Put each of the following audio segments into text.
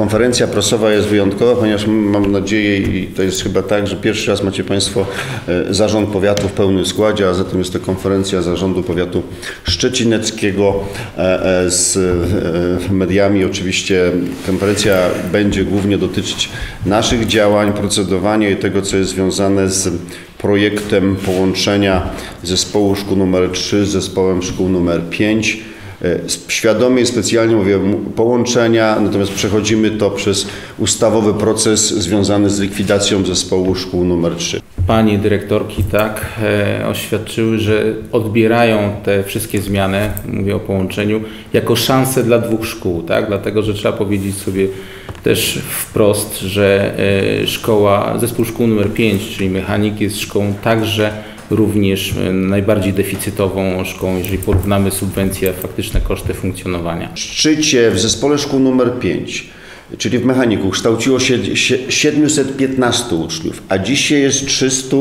Konferencja prasowa jest wyjątkowa, ponieważ mam nadzieję i to jest chyba tak, że pierwszy raz macie Państwo e, zarząd powiatu w pełnym składzie, a zatem jest to konferencja zarządu powiatu szczecineckiego e, e, z mediami. Oczywiście konferencja będzie głównie dotyczyć naszych działań, procedowania i tego, co jest związane z projektem połączenia zespołu szkół nr 3 z zespołem szkół nr 5 E, świadomie, specjalnie mówię połączenia, natomiast przechodzimy to przez ustawowy proces związany z likwidacją zespołu szkół numer 3. Panie dyrektorki tak e, oświadczyły, że odbierają te wszystkie zmiany, mówię o połączeniu, jako szansę dla dwóch szkół, tak? Dlatego, że trzeba powiedzieć sobie też wprost, że e, szkoła, zespół szkół numer 5, czyli mechanik jest szkołą także również e, najbardziej deficytową szkołą, jeżeli porównamy subwencje, faktyczne koszty funkcjonowania. W szczycie w zespole szkół numer 5 czyli w mechaniku, kształciło się 715 uczniów, a dzisiaj jest 300,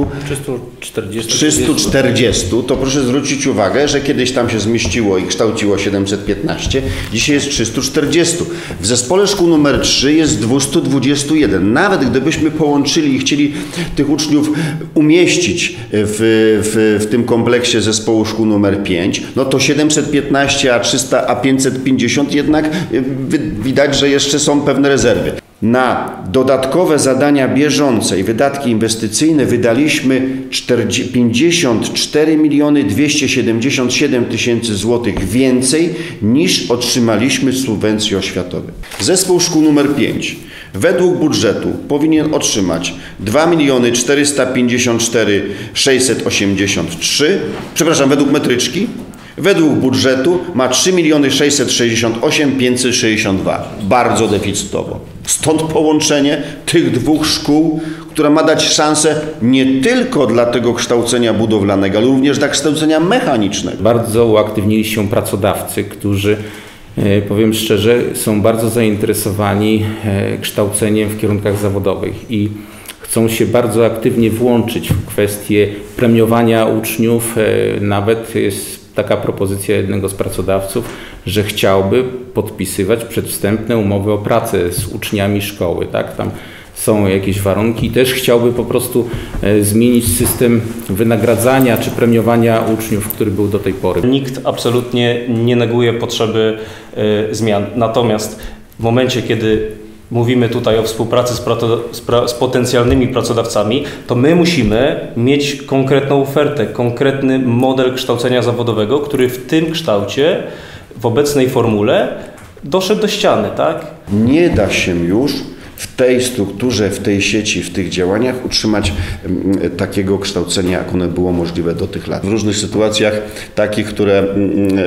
340, 340, to proszę zwrócić uwagę, że kiedyś tam się zmieściło i kształciło 715, dzisiaj jest 340. W zespole szkół numer 3 jest 221. Nawet gdybyśmy połączyli i chcieli tych uczniów umieścić w, w, w tym kompleksie zespołu szkół numer 5, no to 715, a 300, a 550 jednak y, widać, że jeszcze są pewne pewne rezerwy. Na dodatkowe zadania bieżące i wydatki inwestycyjne wydaliśmy 54 miliony 277 tysięcy złotych więcej niż otrzymaliśmy z subwencji oświatowej. Zespół szkół numer 5 według budżetu powinien otrzymać 2 miliony 454 683, przepraszam, według metryczki Według budżetu ma 3 miliony 668 562. Bardzo deficytowo. Stąd połączenie tych dwóch szkół, która ma dać szansę nie tylko dla tego kształcenia budowlanego, ale również dla kształcenia mechanicznego. Bardzo uaktywnili się pracodawcy, którzy e, powiem szczerze, są bardzo zainteresowani e, kształceniem w kierunkach zawodowych i chcą się bardzo aktywnie włączyć w kwestię premiowania uczniów. E, nawet jest taka propozycja jednego z pracodawców, że chciałby podpisywać przedwstępne umowy o pracę z uczniami szkoły. Tak? Tam są jakieś warunki i też chciałby po prostu e, zmienić system wynagradzania czy premiowania uczniów, który był do tej pory. Nikt absolutnie nie neguje potrzeby e, zmian. Natomiast w momencie, kiedy mówimy tutaj o współpracy z, z, potencjalnymi pracodawcami, to my musimy mieć konkretną ofertę, konkretny model kształcenia zawodowego, który w tym kształcie, w obecnej formule doszedł do ściany, tak? Nie da się już w tej strukturze, w tej sieci, w tych działaniach utrzymać takiego kształcenia, jak one było możliwe do tych lat. W różnych sytuacjach, takich, które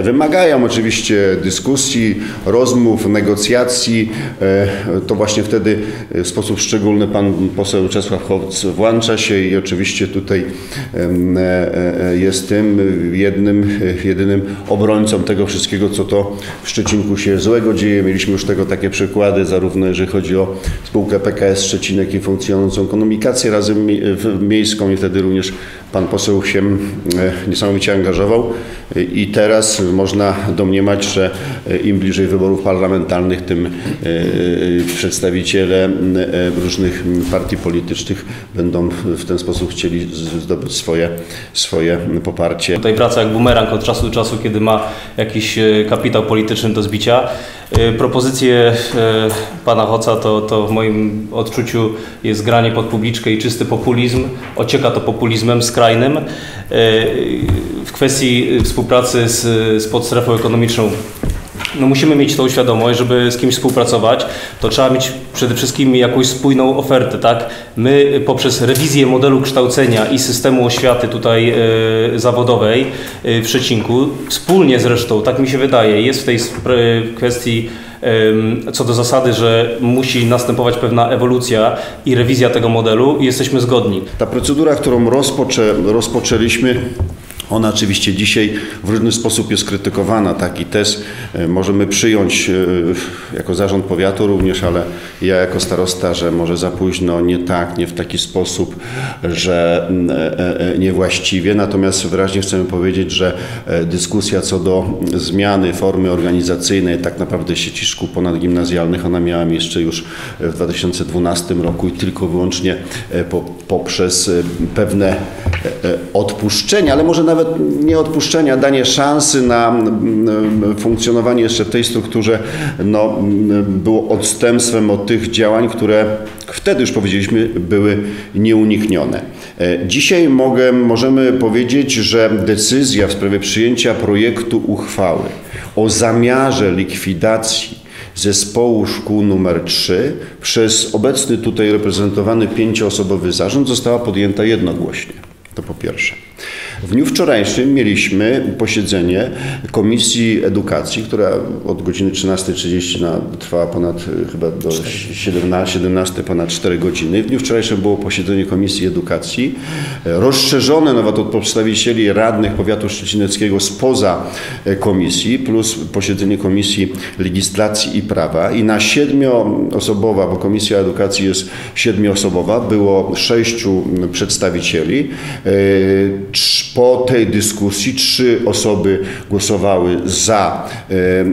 wymagają oczywiście dyskusji, rozmów, negocjacji, e, to właśnie wtedy w sposób szczególny pan poseł Czesław Hoc włącza się i oczywiście tutaj e, e, jest tym jednym, jedynym obrońcą tego wszystkiego, co to w Szczecinku się złego dzieje. Mieliśmy już tego takie przykłady, zarówno jeżeli chodzi o spółkę PKS Szczecinek i funkcjonującą komunikację razem miejską i wtedy również pan poseł się e, niesamowicie angażował i teraz można domniemać, że e, im bliżej wyborów parlamentarnych, tym e, przedstawiciele różnych partii politycznych będą w ten sposób chcieli zdobyć swoje, swoje poparcie. Tutaj wraca jak bumerang od czasu do czasu, kiedy ma jakiś kapitał polityczny do zbicia. Propozycje pana Hoca to, to w moim odczuciu jest granie pod publiczkę i czysty populizm. Ocieka to populizmem skrajnym. E, w kwestii współpracy z, z podstrefą ekonomiczną no musimy mieć tą świadomość, żeby z kimś współpracować, to trzeba mieć przede wszystkim jakąś spójną ofertę, tak? My poprzez rewizję modelu kształcenia i systemu oświaty tutaj e, zawodowej e, w Szczecinku, wspólnie zresztą, tak mi się wydaje, jest w tej kwestii co do zasady, że musi następować pewna ewolucja i rewizja tego modelu i jesteśmy zgodni. Ta procedura, którą rozpoczę, rozpoczęliśmy Ona oczywiście dzisiaj w różny sposób jest krytykowana. Taki test e, możemy przyjąć e, jako zarząd powiatu również, ale ja jako starosta, że może za późno, nie tak, nie w taki sposób, że e, niewłaściwie. Natomiast wyraźnie chcemy powiedzieć, że dyskusja co do zmiany formy organizacyjnej tak naprawdę sieci szkół ponadgimnazjalnych, ona miała miejsce już w 2012 roku i tylko wyłącznie poprzez pewne odpuszczenia, ale może nawet nie odpuszczenia, danie szansy na funkcjonowanie jeszcze w tej strukturze no, było odstępstwem od tych działań, które wtedy już powiedzieliśmy były nieuniknione. E, dzisiaj mogę, możemy powiedzieć, że decyzja w sprawie przyjęcia projektu uchwały o zamiarze likwidacji zespołu szkół numer 3 przez obecny tutaj reprezentowany pięcioosobowy zarząd została podjęta jednogłośnie. To po pierwsze. W dniu wczorajszym mieliśmy posiedzenie Komisji Edukacji, która od godziny 13.30 trwała ponad chyba do 17, 17 ponad 4 godziny. W dniu wczorajszym było posiedzenie Komisji Edukacji, rozszerzone nawet od przedstawicieli radnych powiatu szczecineckiego spoza komisji, plus posiedzenie Komisji Legislacji i Prawa. I na siedmioosobowa, bo Komisja Edukacji jest siedmioosobowa, było sześciu przedstawicieli po tej dyskusji trzy osoby głosowały za e, e,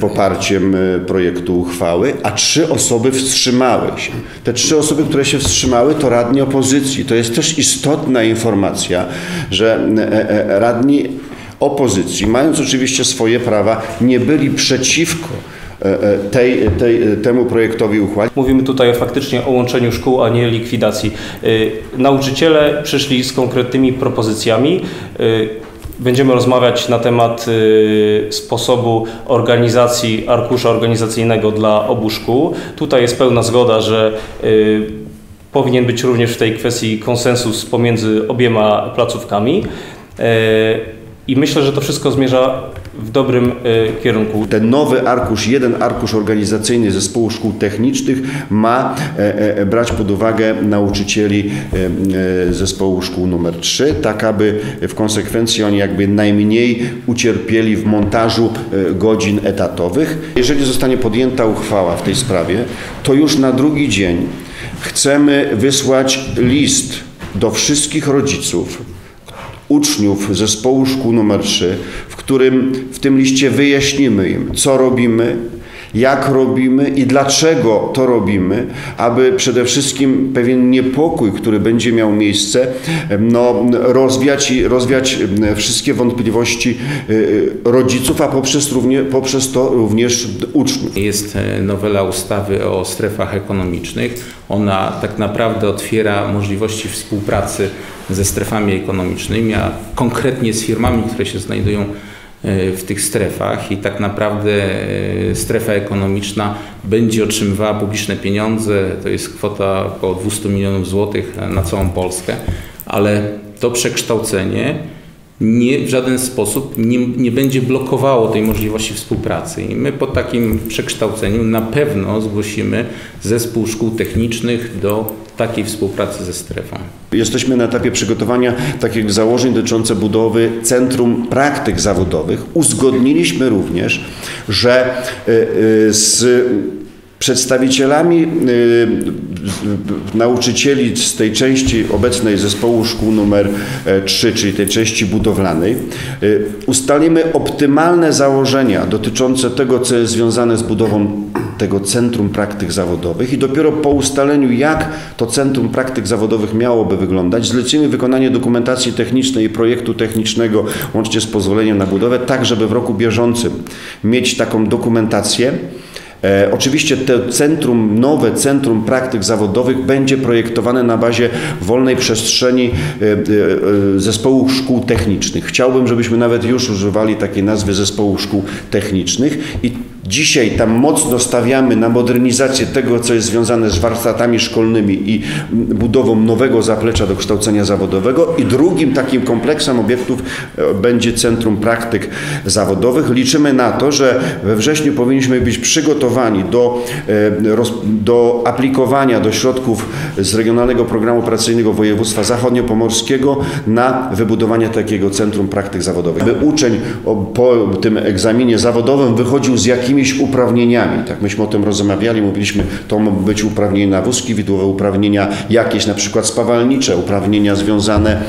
poparciem e, projektu uchwały, a trzy osoby wstrzymały się. Te trzy osoby, które się wstrzymały, to radni opozycji. To jest też istotna informacja, że radni opozycji, mając oczywiście swoje prawa, nie byli przeciwko tej, tej, temu projektowi uchwały. Mówimy tutaj faktycznie o łączeniu szkół, a nie likwidacji. E, nauczyciele przyszli z konkretnymi propozycjami. Będziemy rozmawiać na temat sposobu organizacji arkusza organizacyjnego dla obu szkół. Tutaj jest pełna zgoda, że powinien być również w tej kwestii konsensus pomiędzy obiema placówkami. I myślę, że to wszystko zmierza w dobrym y, kierunku. Ten nowy arkusz, jeden arkusz organizacyjny zespołu szkół technicznych ma e, e, brać pod uwagę nauczycieli e, zespołu szkół numer 3, tak aby w konsekwencji oni jakby najmniej ucierpieli w montażu godzin etatowych. Jeżeli zostanie podjęta uchwała w tej sprawie, to już na drugi dzień chcemy wysłać list do wszystkich rodziców, uczniów zespołu szkół numer 3, w którym w tym liście wyjaśnimy im, co robimy, jak robimy i dlaczego to robimy, aby przede wszystkim pewien niepokój, który będzie miał miejsce, no, rozwiać i rozwiać wszystkie wątpliwości y, y, rodziców, a poprzez, równie, poprzez to również uczniów. Jest e, nowela ustawy o strefach ekonomicznych. Ona tak naprawdę otwiera możliwości współpracy ze strefami ekonomicznymi, a konkretnie z firmami, które się znajdują w tych strefach i tak naprawdę e, strefa ekonomiczna będzie otrzymywała publiczne pieniądze, to jest kwota około 200 milionów złotych na całą Polskę, ale to przekształcenie nie, w żaden sposób nie, nie będzie blokowało tej możliwości współpracy. I my po takim przekształceniu na pewno zgłosimy zespół szkół technicznych do takiej współpracy ze strefą. Jesteśmy na etapie przygotowania takich założeń dotyczących budowy Centrum Praktyk Zawodowych. Uzgodniliśmy również, że y, y, z przedstawicielami y, nauczycieli z tej części obecnej zespołu szkół numer 3, e, czyli tej części budowlanej, y, ustalimy optymalne założenia dotyczące tego, co jest związane z budową tego Centrum Praktyk Zawodowych i dopiero po ustaleniu, jak to Centrum Praktyk Zawodowych miałoby wyglądać, zlecimy wykonanie dokumentacji technicznej i projektu technicznego łącznie z pozwoleniem na budowę, tak żeby w roku bieżącym mieć taką dokumentację, E, oczywiście to centrum, nowe Centrum Praktyk Zawodowych będzie projektowane na bazie wolnej przestrzeni e, e, zespołu szkół technicznych. Chciałbym, żebyśmy nawet już używali takiej nazwy zespołu szkół technicznych i Dzisiaj tam mocno stawiamy na modernizację tego, co jest związane z warsztatami szkolnymi i budową nowego zaplecza do kształcenia zawodowego. I drugim takim kompleksem obiektów e, będzie Centrum Praktyk Zawodowych. Liczymy na to, że we wrześniu powinniśmy być przygotowani do, e, do aplikowania do środków z Regionalnego Programu Operacyjnego Województwa Zachodniopomorskiego na wybudowanie takiego Centrum Praktyk Zawodowych. By uczeń po tym egzaminie zawodowym wychodził z jakimiś uprawnieniami. Tak, myśmy o tym rozmawiali, mówiliśmy, to mogą być uprawnienia na wózki widłowe, uprawnienia jakieś na przykład spawalnicze, uprawnienia związane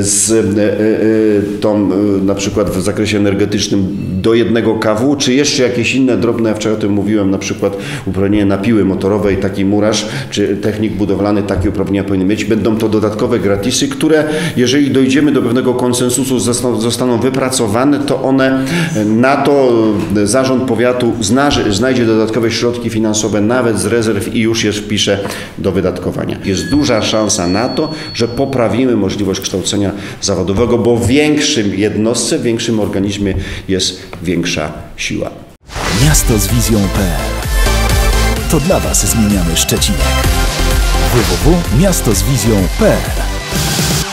z e, e, tą, e, na przykład w zakresie energetycznym do jednego KW, czy jeszcze jakieś inne drobne, ja wczoraj o tym mówiłem, na przykład uprawnienie na piły motorowej, taki murarz, czy technik budowlany takie uprawnienia powinien mieć. Będą to dodatkowe gratisy, które jeżeli dojdziemy do pewnego konsensusu, zostaną wypracowane, to one na to zarząd powiatu zna, znajdzie dodatkowe środki finansowe nawet z rezerw i już je wpisze do wydatkowania. Jest duża szansa na to, że poprawimy możliwość kształcenia zawodowego, bo w większym jednostce, w większym organizmie jest większa siła. Miasto z wizją.pl To dla Was zmieniamy Szczecinek. www.miastozwizją.pl